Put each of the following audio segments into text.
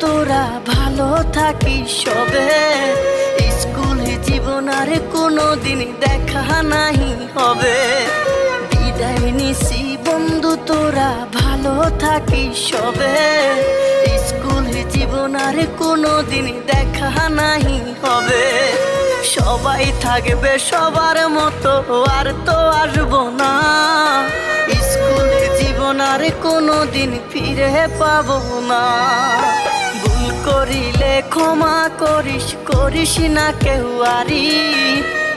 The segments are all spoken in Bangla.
তোরা ভালো থাকিস সবে। স্কুল জীবন আর কোনো দিন দেখা নাই হবে। বিদায় নিছি। বন্ধু, তোরা ভালো থাকিস সবে। স্কুল জীবন আর কোনো দিন দেখা নাহি হবে। সবাই থাকবে সবার মতো, আর তো আসব না। জীবন আর কোনো দিন ফিরে পাব না। ভুল করিলে ক্ষমা করিস করিস না কেউ আরি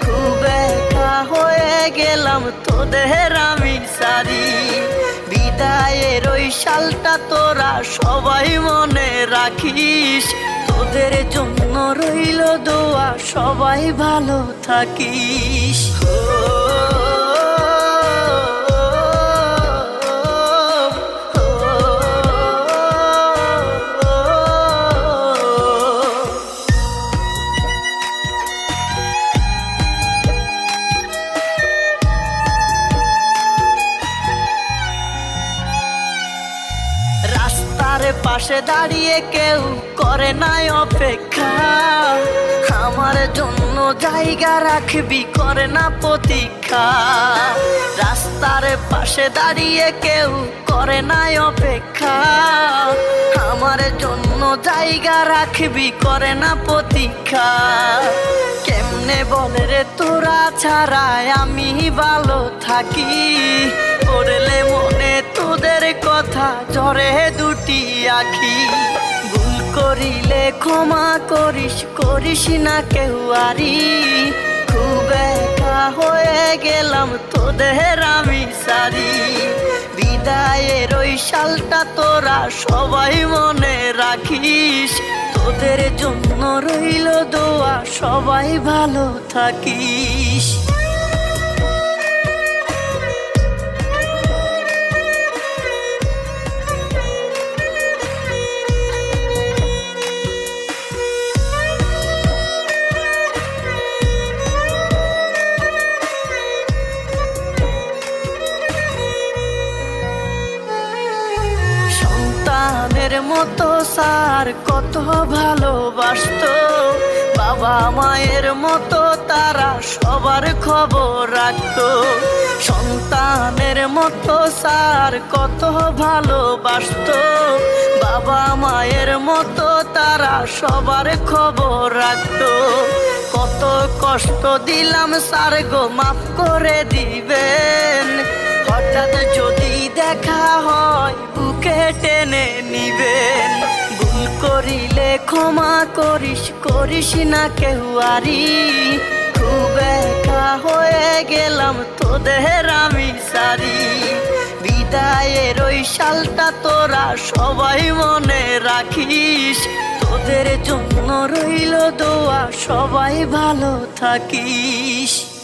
খুব একা হয়ে গেলাম তোদের আমি সারি। বিদায়ের ওই সালটা তোরা সবাই মনে রাখিস। তোদের জন্য রইল দোয়া, সবাই ভালো থাকিস। পাশে দাঁড়িয়ে কেউ করে নাই অপেক্ষা। আমার জন্য জায়গা রাখবি, করে না প্রতীক্ষা। রাস্তার পাশে দাঁড়িয়ে কেউ করে নাই অপেক্ষা। আমার জন্য জায়গা রাখবি, করে না প্রতীক্ষা। কেমনে বলে রে, তোরা ছাড়ায় আমি ভালো থাকি? মনে তোদের কথা, ঝরে দুটি আখি। ভুল করিলে ক্ষমা করিস করিস না কেউ আরি। খুব একা হয়ে গেলাম তোদের আমি সারি। বিদায়ের ওই সালটা তোরা সবাই মনে রাখিস। তোদের জন্য রইল দোয়া, সবাই ভালো থাকিস। মতো সার কত ভালোবাসতো। বাবা মায়ের মতো তারা সবার খবর রাখতো। সন্তানের মতো সার কত ভালোবাসতো। বাবা মায়ের মতো তারা সবার খবর রাখতো। কত কষ্ট দিলাম সার গো, মাফ করে দিবেন। হঠাৎ যদি দেখা হয় টেনে নিবেন। ভুল করিলে ক্ষমা করিস করিস না কেউ আরি খুব একা হয়ে গেলাম তোদের আমি সারি। বিদায়ের ওই সালটা তোরা সবাই মনে রাখিস। তোদের জন্য রইল দোয়া, সবাই ভালো থাকিস।